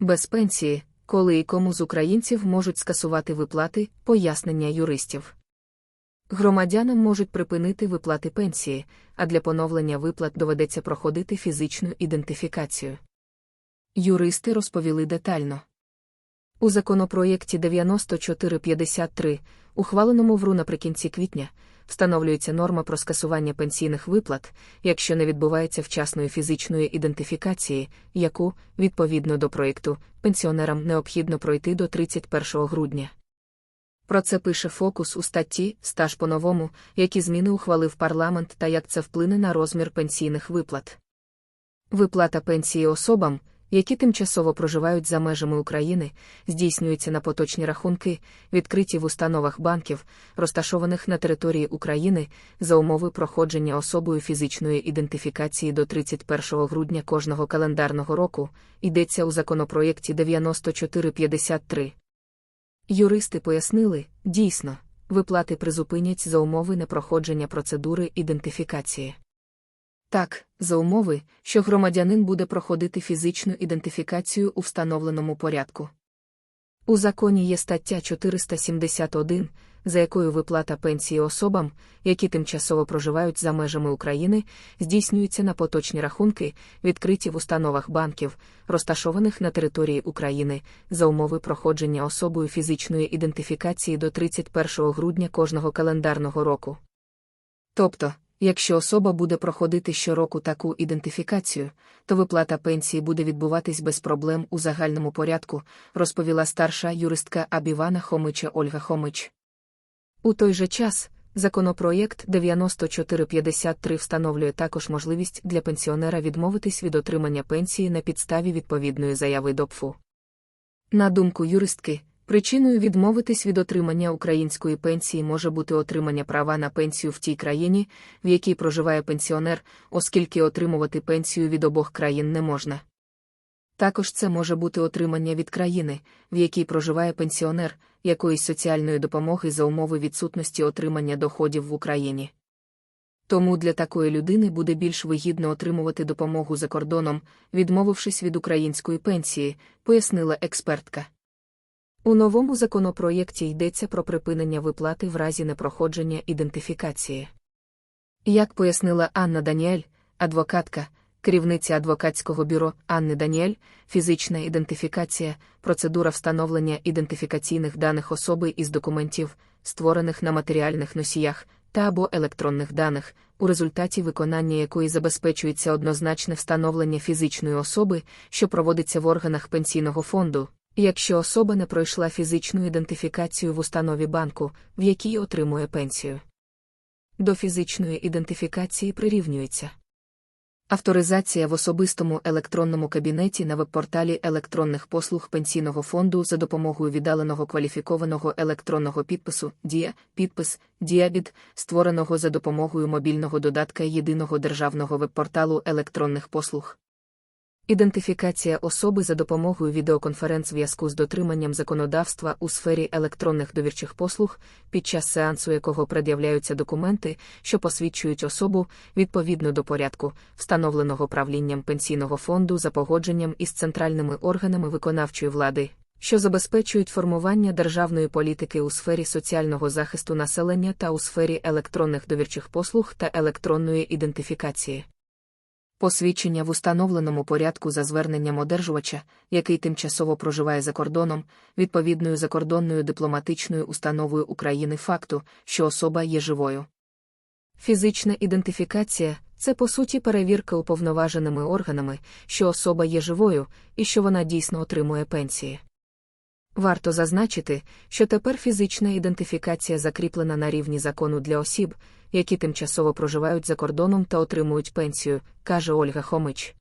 Без пенсії, коли і кому з українців можуть скасувати виплати, пояснення юристів. Громадянам можуть припинити виплати пенсії, а для поновлення виплат доведеться проходити фізичну ідентифікацію. Юристи розповіли детально. У законопроєкті 9453, ухваленому в РУ наприкінці квітня, встановлюється норма про скасування пенсійних виплат, якщо не відбувається вчасної фізичної ідентифікації, яку, відповідно до проєкту, пенсіонерам необхідно пройти до 31 грудня. Про це пише фокус у статті Стаж по-новому, які зміни ухвалив парламент та як це вплине на розмір пенсійних виплат. Виплата пенсії особам, які тимчасово проживають за межами України, здійснюється на поточні рахунки, відкриті в установах банків, розташованих на території України, за умови проходження особою фізичної ідентифікації до 31 грудня кожного календарного року, йдеться у законопроєкті 9453. Юристи пояснили, дійсно, виплати призупинять за умови непроходження процедури ідентифікації. Так, за умови, що громадянин буде проходити фізичну ідентифікацію у встановленому порядку. У законі є стаття 471, за якою виплата пенсії особам, які тимчасово проживають за межами України, здійснюється на поточні рахунки, відкриті в установах банків, розташованих на території України, за умови проходження особою фізичної ідентифікації до 31 грудня кожного календарного року. Тобто, Якщо особа буде проходити щороку таку ідентифікацію, то виплата пенсії буде відбуватись без проблем у загальному порядку, розповіла старша юристка Абівана Хомича Ольга Хомич. У той же час, законопроєкт 9453 встановлює також можливість для пенсіонера відмовитись від отримання пенсії на підставі відповідної заяви ДОПФУ. На думку юристки, Причиною відмовитись від отримання української пенсії може бути отримання права на пенсію в тій країні, в якій проживає пенсіонер, оскільки отримувати пенсію від обох країн не можна. Також це може бути отримання від країни, в якій проживає пенсіонер, якоїсь соціальної допомоги за умови відсутності отримання доходів в Україні. Тому для такої людини буде більш вигідно отримувати допомогу за кордоном, відмовившись від української пенсії, пояснила експертка. У новому законопроєкті йдеться про припинення виплати в разі непроходження ідентифікації. Як пояснила Анна Даніель, адвокатка, керівниця адвокатського бюро Анни Даніель, фізична ідентифікація, процедура встановлення ідентифікаційних даних особи із документів, створених на матеріальних носіях та або електронних даних, у результаті виконання якої забезпечується однозначне встановлення фізичної особи, що проводиться в органах пенсійного фонду якщо особа не пройшла фізичну ідентифікацію в установі банку, в якій отримує пенсію. До фізичної ідентифікації прирівнюється авторизація в особистому електронному кабінеті на веб-порталі електронних послуг пенсійного фонду за допомогою віддаленого кваліфікованого електронного підпису Дія, підпис Діабід, створеного за допомогою мобільного додатка єдиного державного веб-порталу електронних послуг. Ідентифікація особи за допомогою відеоконференц-зв'язку з дотриманням законодавства у сфері електронних довірчих послуг, під час сеансу якого пред'являються документи, що посвідчують особу відповідно до порядку, встановленого правлінням пенсійного фонду за погодженням із центральними органами виконавчої влади, що забезпечують формування державної політики у сфері соціального захисту населення та у сфері електронних довірчих послуг та електронної ідентифікації посвідчення в установленому порядку за зверненням одержувача, який тимчасово проживає за кордоном, відповідною закордонною дипломатичною установою України факту, що особа є живою. Фізична ідентифікація це по суті перевірка уповноваженими органами, що особа є живою і що вона дійсно отримує пенсії. Варто зазначити, що тепер фізична ідентифікація закріплена на рівні закону для осіб, які тимчасово проживають за кордоном та отримують пенсію, каже Ольга Хомич.